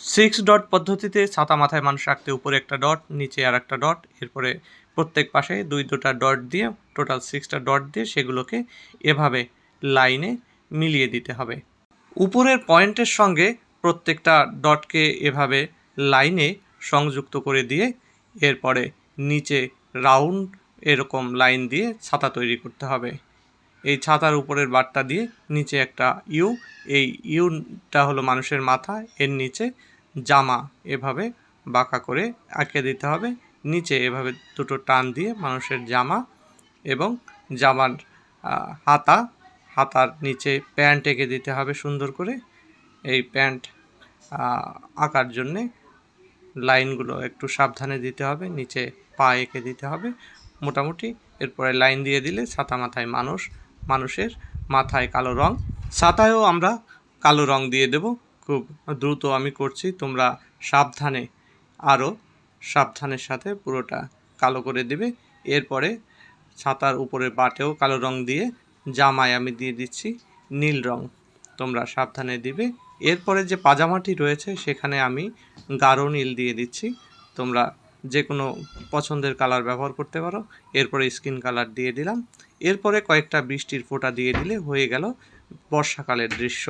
Six dot পদ্ধতিতে ছাতা মাথায় মানুষ রাখতে উপরে একটা ডট, নিচে আর একটা ডট, এরপরে প্রত্যেক পাশে দুই দুটা ডট দিয়ে, টোটাল সিক্সটা ডট দিয়ে সেগুলোকে এভাবে লাইনে মিলিয়ে দিতে হবে। উপরের পয়েন্টের সঙ্গে প্রত্যেকটা ডটকে এভাবে লাইনে সংযুক্ত করে দিয়ে, এরপরে নিচে রাউন্ড এরকম লাইন দিয়ে ছাতা তৈরি করতে হবে। এই ছাতার উপরের বারটা দিয়ে নিচে একটা ইউ, এই ইউটা হলো মানুষের মাথা, এর নিচে জামা এভাবে বাঁকা করে আঁকে দিতে হবে। নিচে এভাবে দুটো টান দিয়ে মানুষের জামা এবং জামার হাতা, হাতার নিচে প্যান্ট এঁকে দিতে হবে সুন্দর করে। এই প্যান্ট আঁকার জন্যে লাইনগুলো একটু সাবধানে দিতে হবে, নিচে পা এঁকে দিতে হবে। মোটামুটি এরপরে লাইন দিয়ে দিলে ছাতা মাথায় মানুষ মানুষের মাথায় কালো রং। ছাতায়ও আমরা কালো রং দিয়ে দেব। খুব দ্রুত আমি করছি, তোমরা সাবধানে আরও সাবধানের সাথে পুরোটা কালো করে দেবে। এরপরে ছাতার উপরে বাটেও কালো রং দিয়ে জামায় আমি দিয়ে দিচ্ছি, নীল রং তোমরা সাবধানে দিবে। এরপরে যে পাজামাটি রয়েছে, সেখানে আমি গাঢ় নীল দিয়ে দিচ্ছি। তোমরা যে কোনো পছন্দের কালার ব্যবহার করতে পারো। এরপরে স্কিন কালার দিয়ে দিলাম। এরপরে কয়েকটা বৃষ্টির ফোঁটা দিয়ে দিলে হয়ে গেল বর্ষাকালের দৃশ্য।